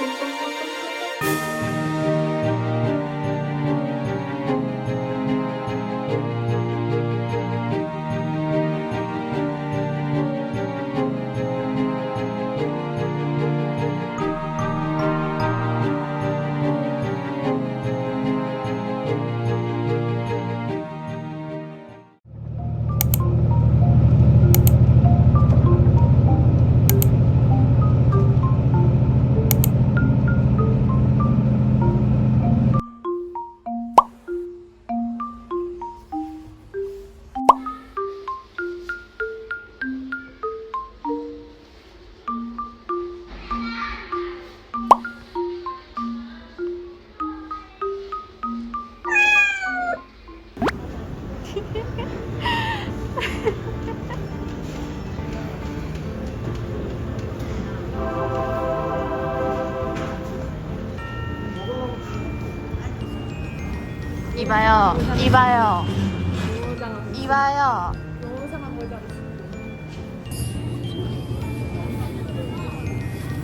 Música 이봐요, 이봐요, 이봐요.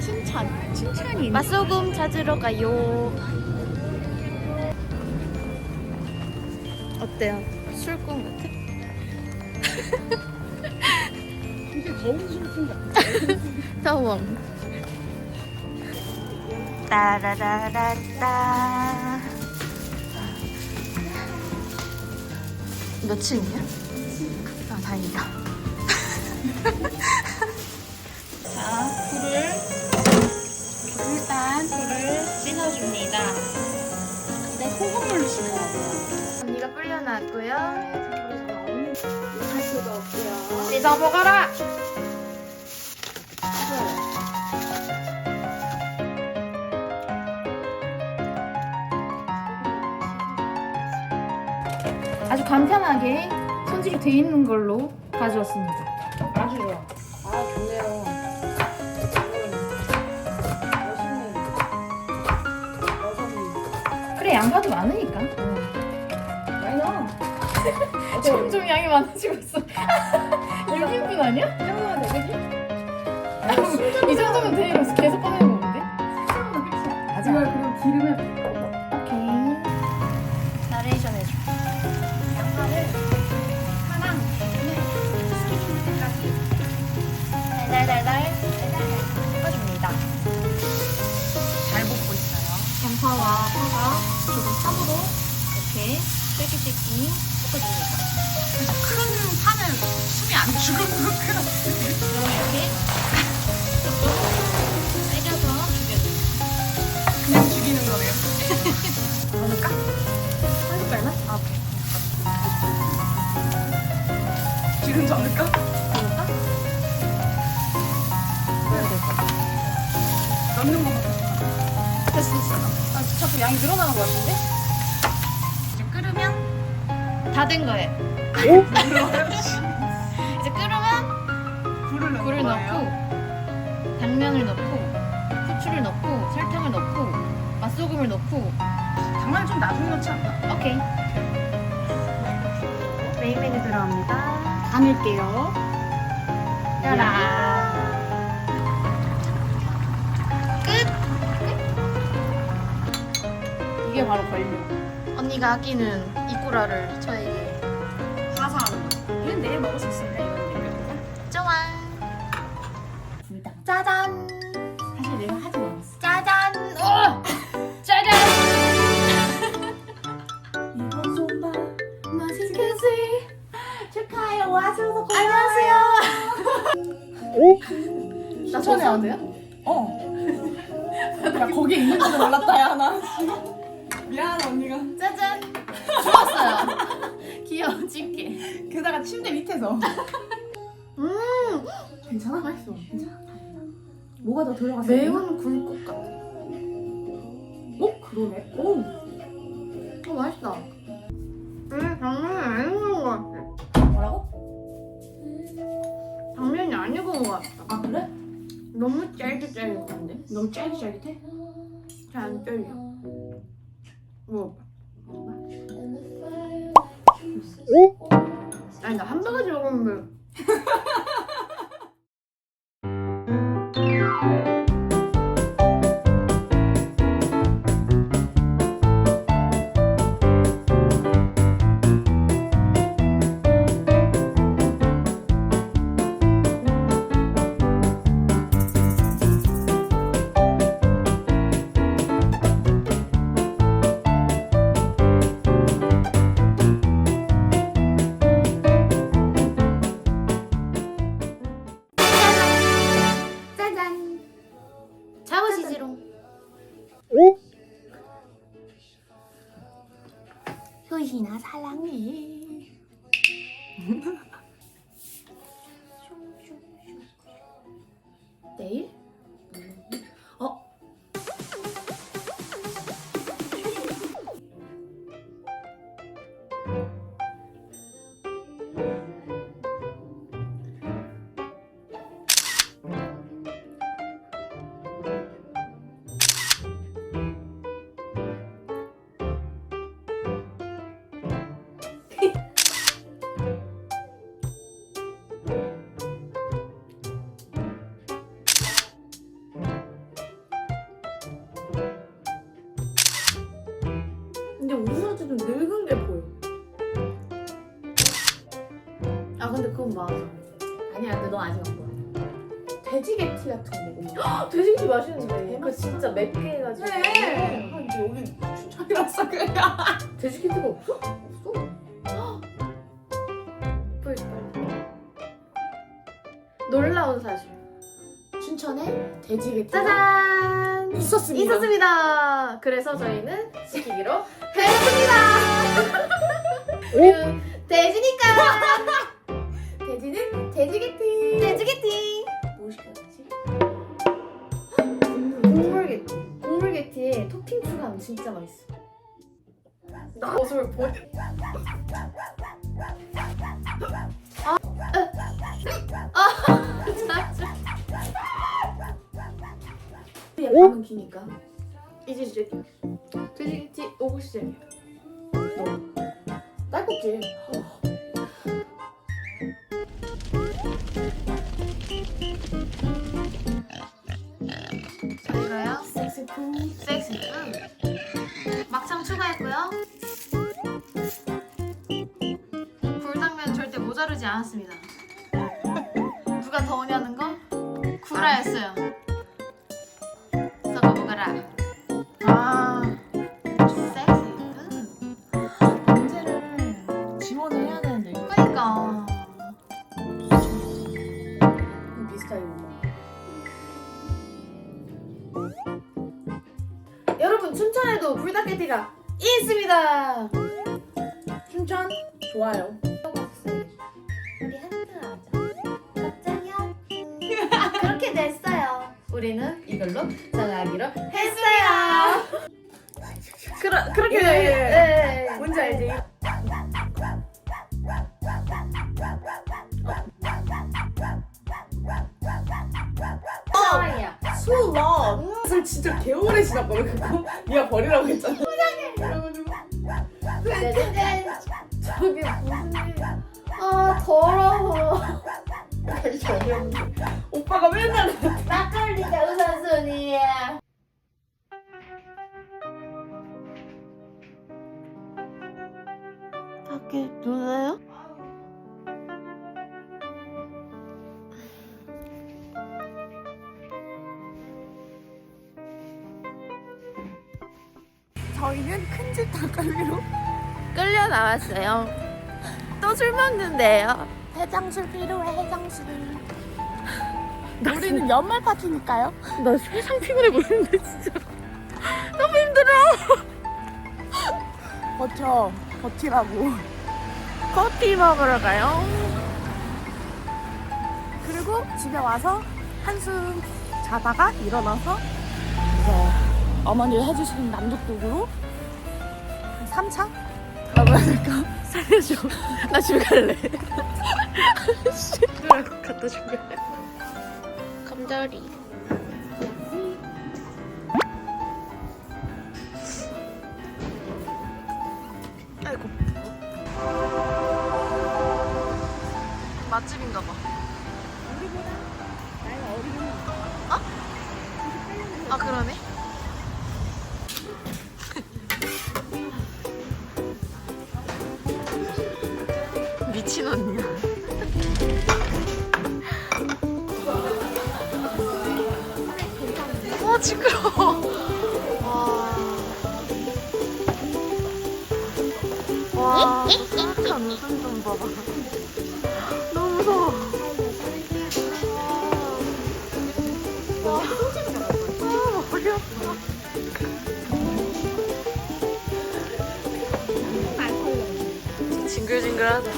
칭찬, 칭찬이. 맛소금 찾으러 가요. 어때요? 술꾼 같아? 이게 더운 술꾼 같아. 더워. 따라라라따. 몇 층이야? 아, 다행이다. 자, 불을, 일단 불을 씻어줍니다. 근데 소금물로 씻어야 돼요. 언니가 불려놨고요. 할 수가 없고요. 씻어 먹어라! 아주 간편하게 손질이 돼 있는 걸로 가져왔습니다. 아주 좋아. 아, 좋네요. 여성이. 그래 양파도 많으니까. 많이 넣어. 점점 양이 많아지고 있어. 6인분 아니야? 이 정도면 되겠지? 이 정도면 돼. 계속 꺼내는 양파와 파가 조금 사고로 이렇게 쉐끼쉐끼 섞어줍니다. 그래서 큰 파는 숨이 안 죽을 것 같아. 그럼 이렇게 조금 때려서 죽여줍니다. 그냥 죽이는 거예요. 넣을까? 한 숟갈만? 아, 오케이. 지금 적을까? 넣을까? 양이 늘어나는 것 같은데? 이제 끓으면 다 된 거예요. 이제 끓으면 불을 넣는 물을. 넣고 당면을 넣고 후추를 넣고 설탕을 넣고 맛소금을 넣고 당면 좀 나중에 넣지 않나? 오케이 메인 메뉴 들어갑니다. 담을게요. 짜라 바로 걸려. 언니가 아끼는 이꾸라를 저에게 화사하는 거. 이건 내일 먹을 수 있습니다. 이건 내일. 불닭. 짜잔. 사실 내가 하지 않았어. 짜잔. 어! 짜잔. 이번 손봐 맛있겠지? 축하해요. 고마워요. 안녕하세요. 나 전에 안 돼요? 어. 나 거기에 있는 줄도 몰랐다, 야, 나. 음. 괜찮아? 맛있어. 괜찮아. 뭐가 더 들어갔어? 매운 굴국 같아. 어? 그러네. 오. 어 맛있다. 음 당면이 안 익은 것 같아. 뭐라고? 당면이 안 익은 것 같아. 아, 그래? 너무 짤깃짤깃한데? 너무 쫄깃쫄깃해? 잘안 쫄려. 뭐? 아니 나한 바가지 먹으면 좀 늙은 게 보여. 아 근데 그건 맞아. 아니야, 근데 너 아직 안 보여. 돼지게티 같은 거 먹으면. 돼지김치 맛있는데. 그거 진짜 맵게 해가지고. 네. 아, 근데 여기 춘천이라서 그냥. 돼지김치가 없어? 없어. 보여줄까? 놀라운 사실. 춘천에 돼지게티. 짜잔! 있었습니다. 있었습니다. 그래서 저희는 시키기로 했습니다. 그 돼지니까 돼지는 돼지게티. 돼지게티. 뭐 시켜야 되지? 국물게티. 국물게티에 토핑 추가하면 진짜 맛있어. 나 모습을 보니. 아, 짜증. 약간은 기니까. 이제 이제 돼지게티 오고 시작이야. 딸꾹질. 저희가요. 섹스품. 섹시 막창 추가했고요. 굴당면 절대 모자르지 않았습니다. 누가 더 오냐는 거 구라였어요. 정하기로 했어요. 그러, 그렇게 예, 예. 예. 뭔지 알지? 사랑이야. 사실 진짜 개오래 지났거든 그거. 네가 버리라고 했잖아. 짜잔. 저게 무슨 일이야. 아 더러워. 오빠가 맨날 저희는 큰집 닭갈비로 끌려 나왔어요. 또 술 먹는데요. 해장술 필요해 해장술. 우리는 연말 파티니까요. 나 세상 피곤해 보이는데 진짜. 너무 힘들어. 버텨 버티라고. 커피 먹으러 가요. 그리고 집에 와서 한숨 자다가 일어나서 어머니가 해주시는 남족국으로 한 3차 가봐야 될까? 살려줘. 나 집에 갈래. 씨. 갖다 줄게. 감자리. 아이고. 맛집인가 봐. 징그러네.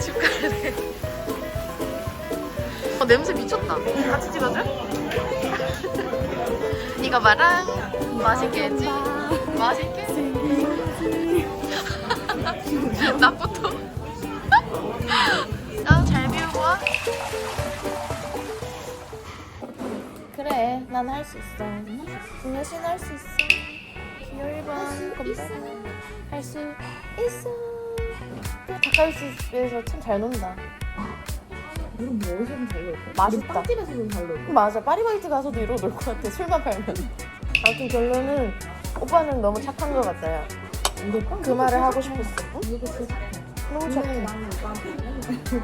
집 가야 돼. 어, 냄새 미쳤다. 같이 찍어줘? 이거 봐라. 맛있게 했지? 맛있게? 나 그래, 난할 수 있어. 분여신 할 수 있어. 기호 1번 건배. 할수 있어. 닭갈비집에서 참 잘 논다. 우리 뭐 어디서든 잘 놀고. 맛있다. 빵집에서도 잘 놀고. 맞아, 파리바이트 가서도 이러고 놀 것 같아. 술만 팔면. 아무튼 결론은 오빠는 너무 착한 것 같아요. 이거 빵 그 말을 하고 싶었어. 응? 이거 그 너무 착해. 나는 오빠한테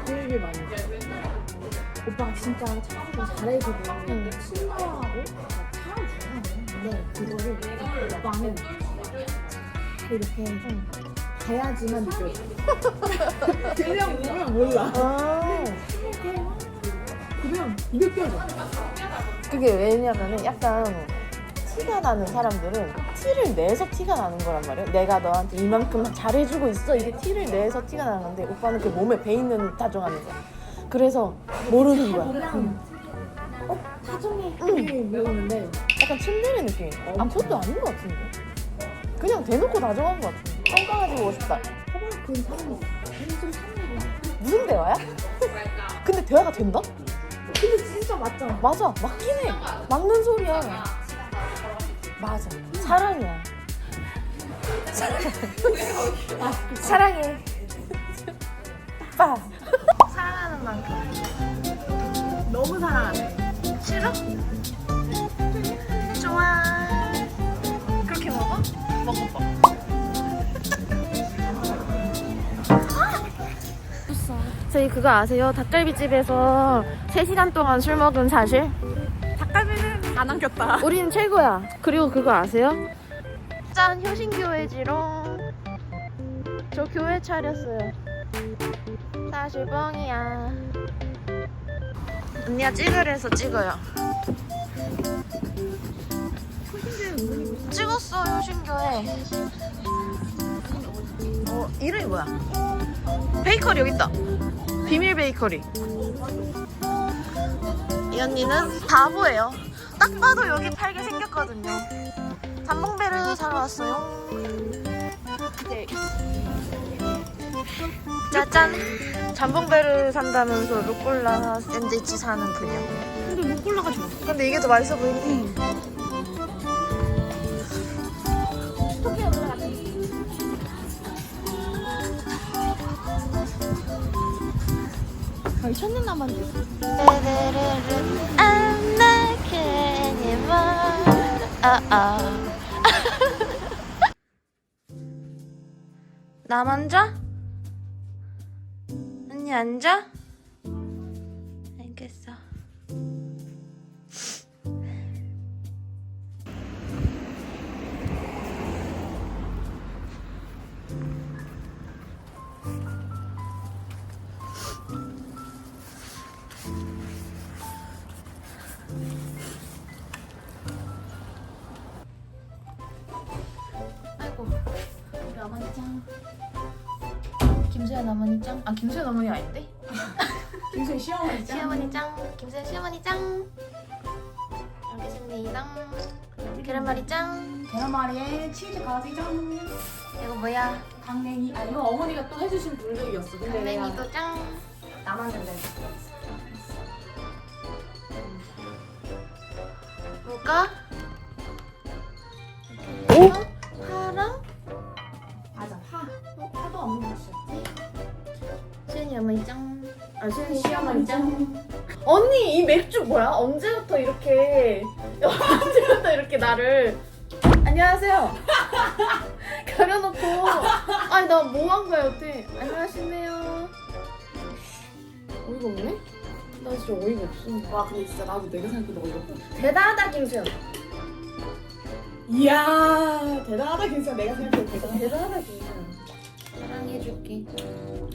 그 얘기 많이 해. 오빠가 진짜 착하고 잘해주고 응. 친절하고 차를 주는데 그거를 오빠는 이렇게 가야지만 느껴져. 그냥 오면 몰라. 아, 그냥 느껴져. 그게 왜냐면은 약간 티가 나는 사람들은 티를 내서 티가 나는 거란 말이야. 내가 너한테 이만큼 잘해주고 있어. 이게 티를 내서 티가 나는 건데 오빠는 그 몸에 배 있는 다정함인 거야. 그래서 모르는 거야. 어 다정해 응. 이러는데 약간 츤데레 느낌. 아, 그것도 아닌 것 같은데. 그냥 대놓고 다정한 것 같은데. 똥강아지 보고 싶다. 그 사람이 좀 상해. 무슨 대화야? 근데 대화가 된다? 근데 진짜 맞잖아. 맞아. 맞긴 해. 맞는 소리야. 맞아. 사랑이야. 사랑해. 오빠. 사랑하는 사랑하네. 싫어? 좋아. 그렇게 먹어? 먹어봐. 저희 그거 아세요? 닭갈비집에서 3시간 동안 술 먹은 사실? 닭갈비는 안 남겼다. 우리는 최고야. 그리고 그거 아세요? 짠 효신교회지롱. 저 교회 차렸어요. 사실 뻥이야. 언니가 찍으래서 찍어요. 찍었어 효신교회. 어 이름이 뭐야? 베이커리 여기 있다. 비밀 베이커리. 이 언니는 바보예요. 딱 봐도 여기 팔게 생겼거든요. 잠봉배를 사러 왔어요. 짜잔! 잠봉배를 산다면서 루꼴라 샌드위치 사는 그녀. 근데 못 골라가지고. 근데 이게 더 맛있어 보이네. 아니 천년 남았는데. I'm not anymore. 아, 나 먼저? 언니 앉아? 알겠어. 아이고 우리 어머니 짱 김수현 어머니 짱? 아 김수현 어머니 아닌데? 김수희 시어머니 시어머니 짱 김수현 시어머니 짱 여기 있습니다 계란말이 짱 계란말이에 치즈까지 짠. 이거 뭐야 강냉이. 아 이거 어머니가 또 해주신. 근데 내가 강냉이도 짱 남았는데. 언니 이 맥주 뭐야? 언제부터 이렇게 언제부터 이렇게 나를 안녕하세요. 가려놓고 아니 나 뭐 한 거야 여태 안녕하시네요. 어이가 없네? 나 진짜 어이가 없어. 와 근데 진짜 나도 내가 생각해도 어이가 없어. 대단하다 김수현. 이야 대단하다 김수야 내가 생각해도 대단하다. 대단하다 김수현. 사랑해줄게. 어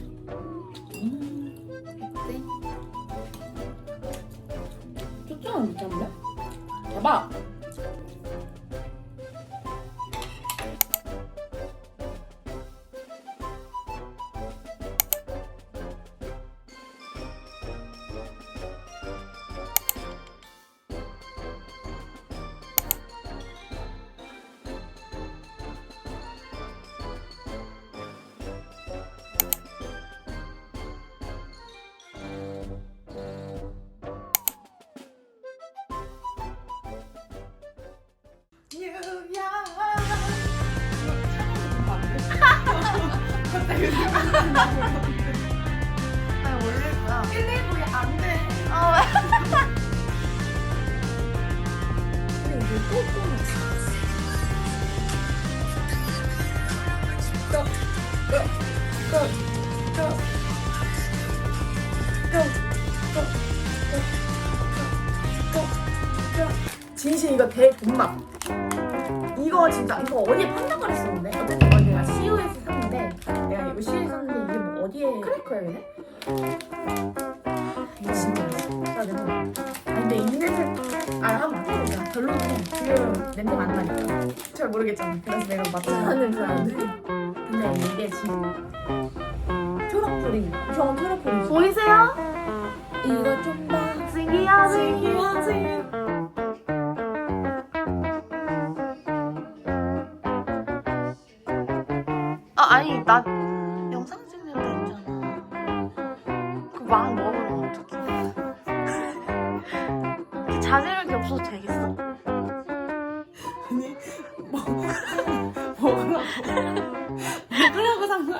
못 잡네. 대박. 진심 이거 대본맛. 이거 진짜 이거 어디에 판다 그랬었는데 어쨌든 이거 내가 CU에서 샀는데 내가 이거 CU에서 샀는데 이게 뭐 어디에 크래커야 얘네? 이거 진짜 맛있어. 아니 근데 이 냄새 아 한번 맡아보자. 별로네. 지금 냄새 많이 나니까 잘 모르겠잖아. 그래서 내가 냄새 나는데 근데 이게 지금 트러플이 전 트러플이 보이세요? 이거 좀봐 신기하지? 신기하지 아 아니 나 영상 찍는다 했잖아. 그막 먹으면 어떡해. 자제력이 없어도 되겠어? 아니 뭐 먹으라고. 먹으라고 산 거야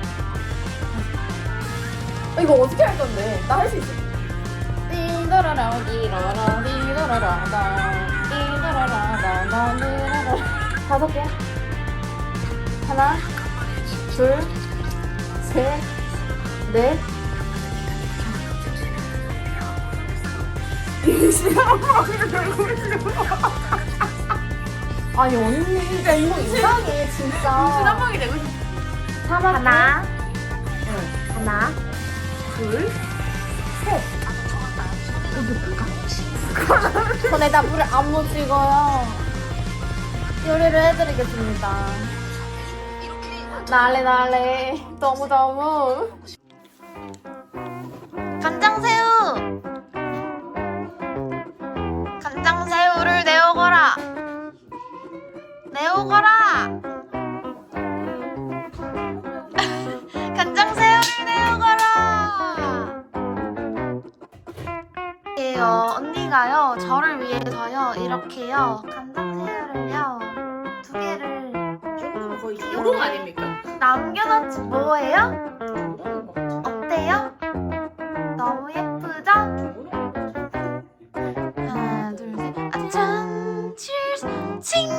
어, 이거 어떻게 할 건데? 나 할 수 있어. 다섯 개. 하나, 둘, 셋, 넷. 아니 언니, 야 이거 이상해 진짜. 수납방이 되고 싶어 하나, 하나, 둘, 셋. 손에다 물을 안 묻히고요. 요리를 해드리겠습니다. 날래 날래 너무 너무 간장새우 간장새우를 내오거라 내오거라 예요 언니가요 저를 위해서요 이렇게요 간장새우를요 두 개를 거의 조롱 아닙니까? 남겨놨지 뭐예요? 어때요? 너무 예쁘죠? 하나 둘셋 아짠 치즈 칭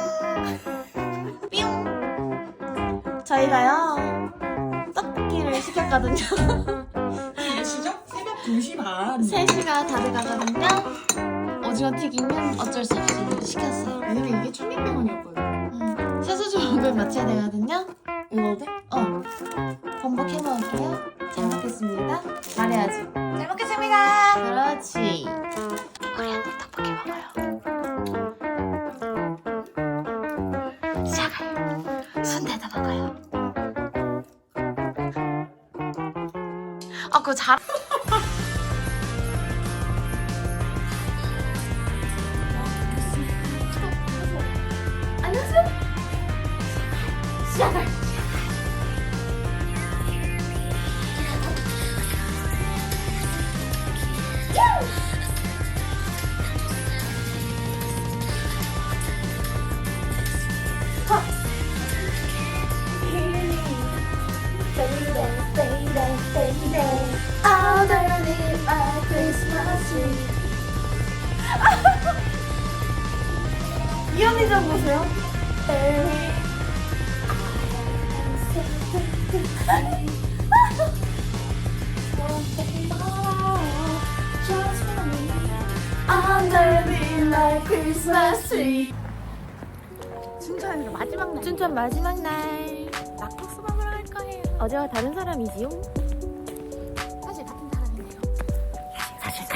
뿅 저희가요 떡볶이를 시켰거든요 몇 시죠? 새벽 2시 반 3시가 다 돼가거든요. 오징어 튀김은 어쩔 수 없이 시켰어요. 왜냐면 이게 1600원이었거든 음, 세수조업을 마쳐야 되거든요. 이거 돼? 어. 범벅 해 먹을게요. 잘 먹겠습니다. 말해야지. underneath my Christmas tree. 이 언니 좀 보세요. Very. Underneath my Christmas tree. 춘천이 마지막 날. 춘천 마지막 날 막국수 먹으러 갈 거예요. 어제와 다른 사람이지요?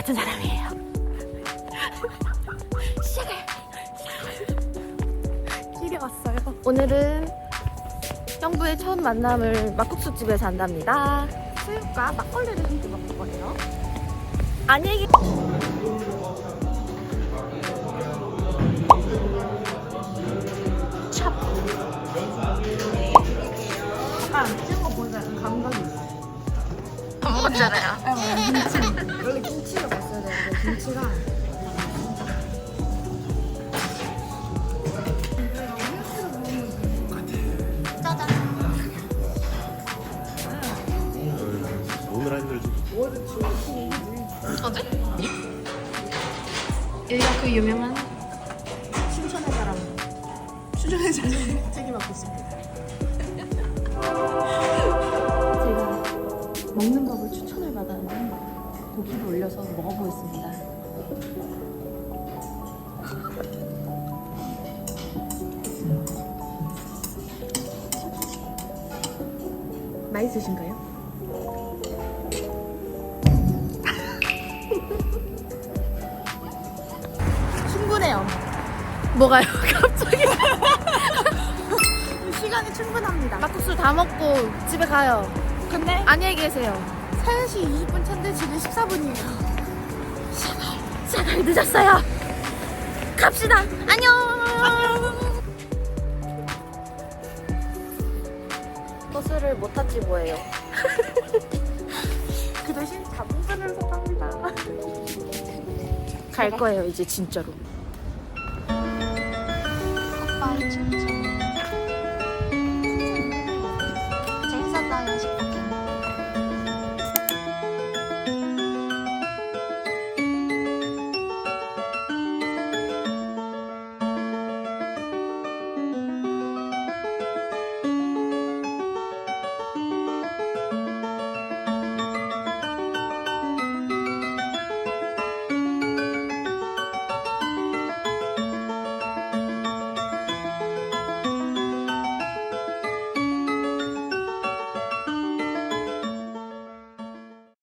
같은 사람이에요. 길이 왔어요. 오늘은 형부의 첫 만남을 막국수 집에서 한답니다. 수육과 막걸리를 함께 먹을 거예요. 안녕히 약간 찍은 약간 감각이 있어. 안 먹었잖아요. 오늘 힘들지. 여기가 그 유명한 춘천의 사람. 춘천의 사람 책임 맡고 있습니다. 제가 먹는 법을 추천을 받았는데 고기를 올려서 먹어보겠습니다. 맛있으신가요? 충분해요. 뭐가요? 갑자기 시간이 충분합니다. 막국수 다 먹고 집에 가요. 근데 안녕히 계세요. 3시 20분 차인데 지금 14분이에요. 늦었어요. 갑시다. 안녕. 버스를 못 탔지 뭐예요. 그 대신 자동차를 샀답니다. 갈 거예요 이제 진짜로. 굿바이 춘천